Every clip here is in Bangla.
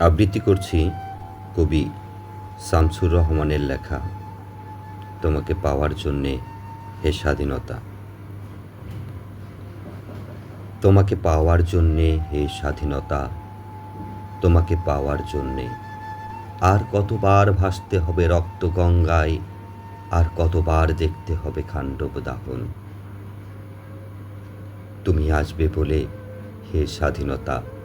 আবৃত্তি করছি কবি শামসুর রহমানের লেখা, তোমাকে পাওয়ার জন্যে হে স্বাধীনতা। তোমাকে পাওয়ার জন্যে হে স্বাধীনতা, তোমাকে পাওয়ার জন্যে। আর কতবার ভাসতে হবে রক্ত গঙ্গায়, আর কতবার দেখতে হবে খাণ্ডব দাহন তুমি আসবে বলে হে স্বাধীনতা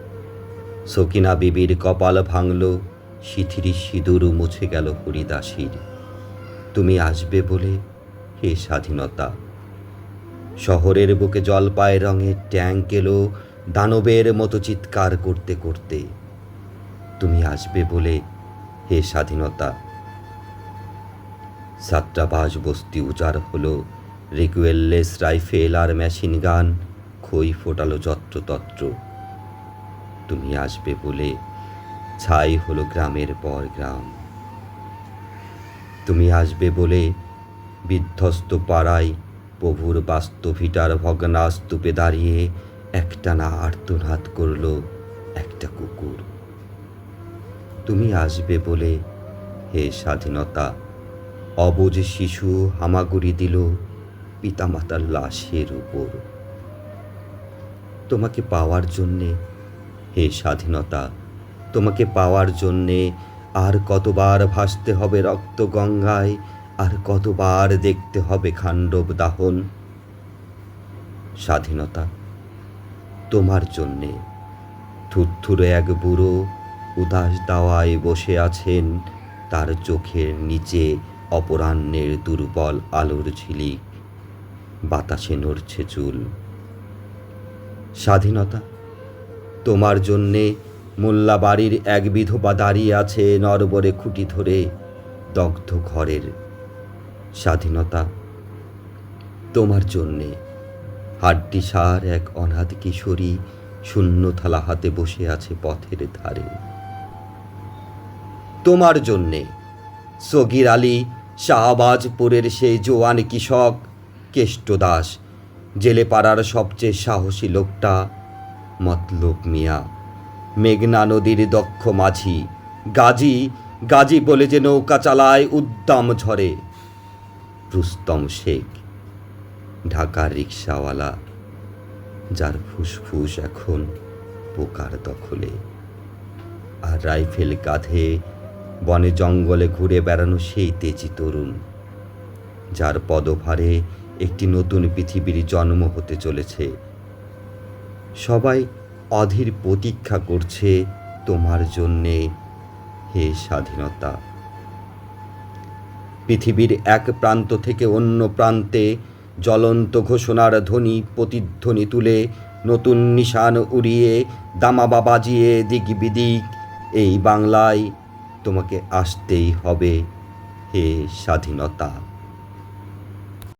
সকিনা বিবির কপাল ভাঙল শিথির সিঁদুর মুছে গেল হরিদাসীর তুমি আসবে বলে হে স্বাধীনতা। শহরের বুকে জলপায় রঙের ট্যাঙ্ক এলো দানবের মতো চিৎকার করতে করতে। তুমি আসবে বলে হে স্বাধীনতা। ছাত্রাবাস বস্তি উজাড় হলো রিকুয়েললেস রাইফেল আর মেশিন গান খই ফোটালো যত্রতত্র। তুমি আসবে বলে ছাই হলো গ্রামের পর গ্রাম। তুমি আসবে বলে বিধ্বস্ত পাড়ায় প্রভুর বাস্তভিটার ভগ্নাস্তূপে দাঁড়িয়ে একটানা আর্তনাদ করল একটা কুকুর। তুমি আসবে বলে হে স্বাধীনতা, অবুজ শিশু হামাগুড়ি দিল পিতামাতার লাশের উপর। তোমাকে পাওয়ার জন্যে হে স্বাধীনতা, তোমাকে পাওয়ার জন্যে আর কতবার ভাসতে হবে রক্ত গঙ্গায়, আর কতবার দেখতে হবে খাণ্ডব দাহন। স্বাধীনতা, তোমার জন্যে থুরথুরে এক বুড়ো উদাস দাওয়ায় বসে আছেন, তার চোখের নিচে অপরাহ্নের দুর্বল আলোর ঝিলিক, বাতাসে নড়ছে চুল। স্বাধীনতা তোমার জন্যে মোল্লা বাড়ির এক বিধবা দাঁড়িয়ে আছে নরবরে খুঁটি ধরে দগ্ধ ঘরের স্বাধীনতা। তোমার জন্যে হাড্ডি সার এক অনাথ কিশোরী শূন্য থালা হাতে বসে আছে পথের ধারে। তোমার জন্যে সগির আলী শাহবাজপুরের সেই জোয়ান কৃষক কেষ্ট দাস জেলে পাড়ার সবচেয়ে সাহসী লোকটা মতলব মিয়া। মেঘনা নদীর দক্ষ মাঝি। গাজী গাজী বলে যে নৌকা চালায় উদ্দাম ঝরে রুস্তম শেখ ঢাকার রিক্সাওয়ালা যার ফুসফুস এখন পোকার দখলে। আর রাইফেল কাঁধে বনে জঙ্গলে ঘুরে বেড়ানো সেই তেজি তরুণ, যার পদভারে একটি নতুন পৃথিবীর জন্ম হতে চলেছে। সবাই অধীর প্রতীক্ষা করছে তোমার জন্যে হে স্বাধীনতা। পৃথিবীর এক প্রান্ত থেকে অন্য প্রান্তে জ্বলন্ত ঘোষণার ধ্বনি প্রতিধ্বনি তুলে নতুন নিশান উড়িয়ে দামাবা বাজিয়ে দিক বিদিক এই বাংলায় তোমাকে আসতেই হবে হে স্বাধীনতা।